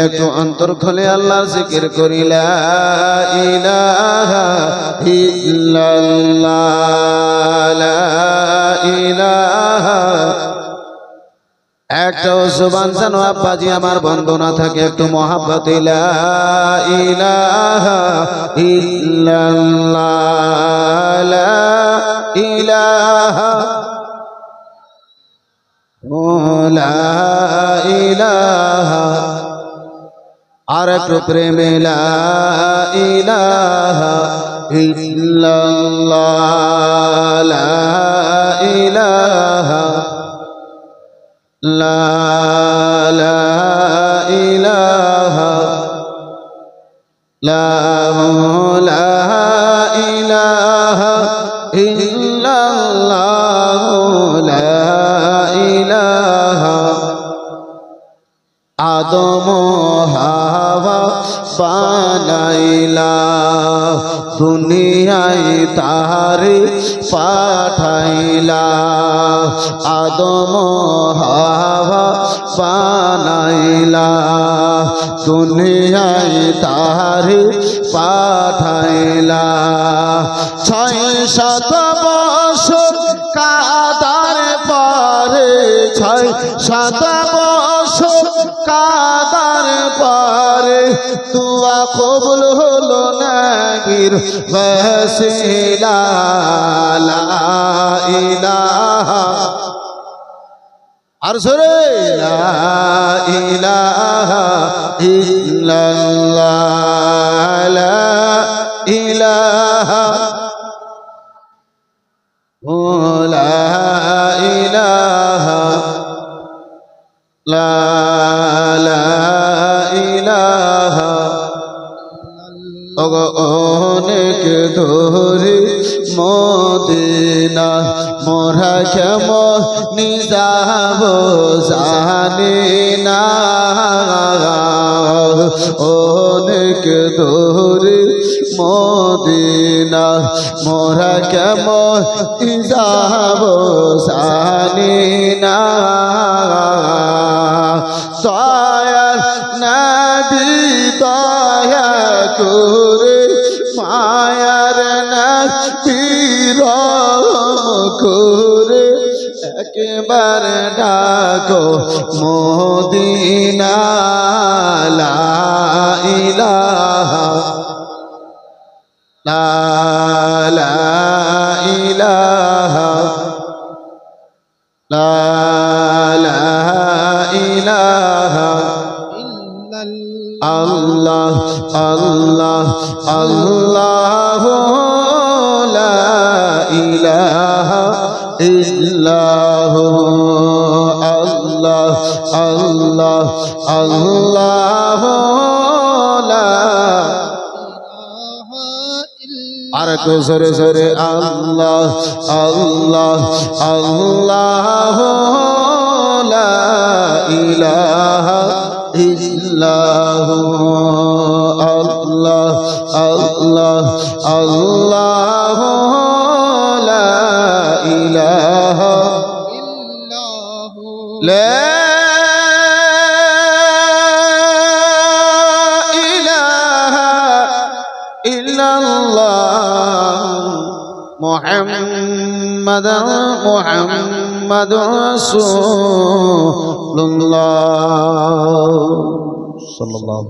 একটু অন্তর খোলে আল্লাহর জিকির করিলা ইলাহা ইলাহা একটা সুবান জানো আব্বাজি আমার বন্দনা থাকে, একটু মহাব্বত ইলা ইলাহা ইল্লাল্লাহ আর একটু প্রেমে লা ইলাহা ইল্লাল্লাহ লা ইলাহা লা লা ইলাহা লা আদম হাওয়া বানাইলা। দুনিয়ায় তারে পাঠাইলা। আদম হাওয়া বানাইলা। দুনিয়ায় তারে পাঠাইলা। ছয় শত বছর কাদার পরে, ছয় শত বছর কাদার পরে তুয়া কবুল হলো নাগির। বসিলা লা ইলাহা। আর সরে ইলাহা ইলাহা। ইলাহা অনেক ধরে মদিনা, মোরা কেম নিজাব জানি না। অনেক ধরে মদিনা, মোরা কেম নিজাব জানি না। নবী দয়া করে মায়ার নবী করে একবার ডাকো মদিনা ইলাহা লা ইলাহা লা ইলাহা। আল্লাহ আল্লাহ আল্লাহ ইলাহা ইল্লাহ, আল্লাহ আল্লাহ আল্লাহ আর একটু সরে সরে আল্লাহ আল্লাহ আল্লাহ ইলাহা ইল্লাহ আল্লাহ আল্লাহ আল্লাহ লা ইলাহা লা ইলাহা ইল্লাল্লাহ মুহাম্মাদ মুহাম্মাদ sallallahu